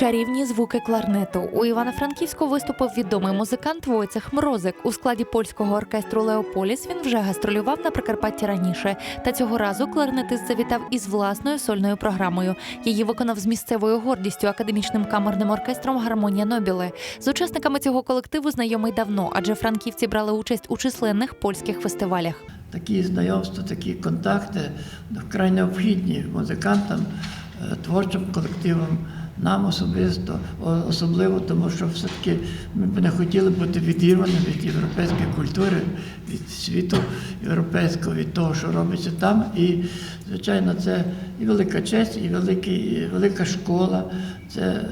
Чарівні звуки кларнету. У Івано-Франківську виступив відомий музикант Войцех Мрозик. У складі польського оркестру Леополіс він вже гастролював на Прикарпатті раніше. Та цього разу кларнетист завітав із власною сольною програмою. Її виконав з місцевою гордістю академічним камерним оркестром Гармонія Нобіле. З учасниками цього колективу знайомий давно, адже франківці брали участь у численних польських фестивалях. Такі знайомства, такі контакти вкрай необхідні музикантам, е, творчим колективам, нам особисто, особливо, тому що все-таки ми б не хотіли бути відірвані від європейської культури, від світу європейського, від того, що робиться там. І, звичайно, це і велика честь, і, великий, велика школа. Це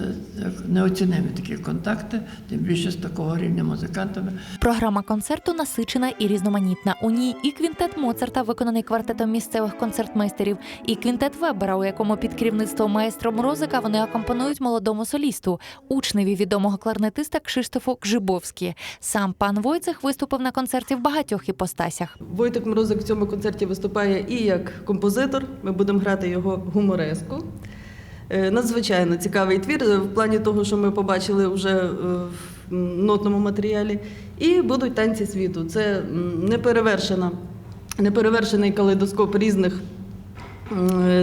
неоцінимі такі контакти, тим більше з такого рівня музикантами. Програма концерту насичена і різноманітна. У ній і квінтет Моцарта, виконаний квартетом місцевих концертмейстерів, і квінтет Вебера, у якому під керівництвом маестро Морозика вони акомпонують молодому солісту, учневі відомого кларнетиста Кшиштофу Кжибовські. Сам пан Войцех виступив на концерті в багатьох іпостасях. Войтик Морозик в цьому концерті виступає і як композитор. Ми будемо грати його гумореску. Е, Надзвичайно цікавий твір е, в плані того, що ми побачили вже е, в нотному матеріалі. І будуть танці світу. Це неперевершена, неперевершений калейдоскоп різних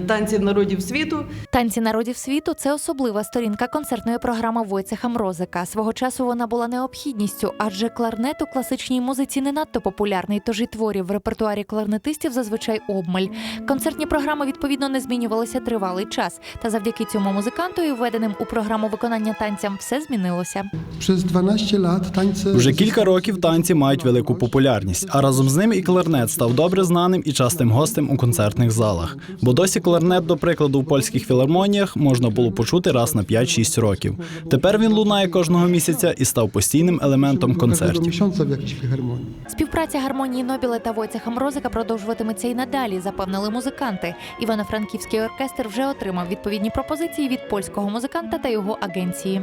танців народів світу. Танці народів світу це особлива сторінка концертної програми Войцеха Мрозика. Свого часу вона була необхідністю, адже кларнет у класичній музиці не надто популярний, тож і творів в репертуарі кларнетистів зазвичай обмаль. Концертні програми відповідно не змінювалися тривалий час. Та завдяки цьому музиканту і введеним у програму виконання танцям все змінилося. Przez 12 lat tańce. Вже кілька років танці мають велику популярність, а разом з ним і кларнет став добре знаним і частим гостем у концертних залах. Бо досі кларнет, до прикладу, в польських філармоніях можна було почути раз на 5-6 років. Тепер він лунає кожного місяця і став постійним елементом концертів. Співпраця гармонії Нобіле та Войцеха Мрозика продовжуватиметься і надалі, запевнили музиканти. Івано-Франківський оркестр вже отримав відповідні пропозиції від польського музиканта та його агенції.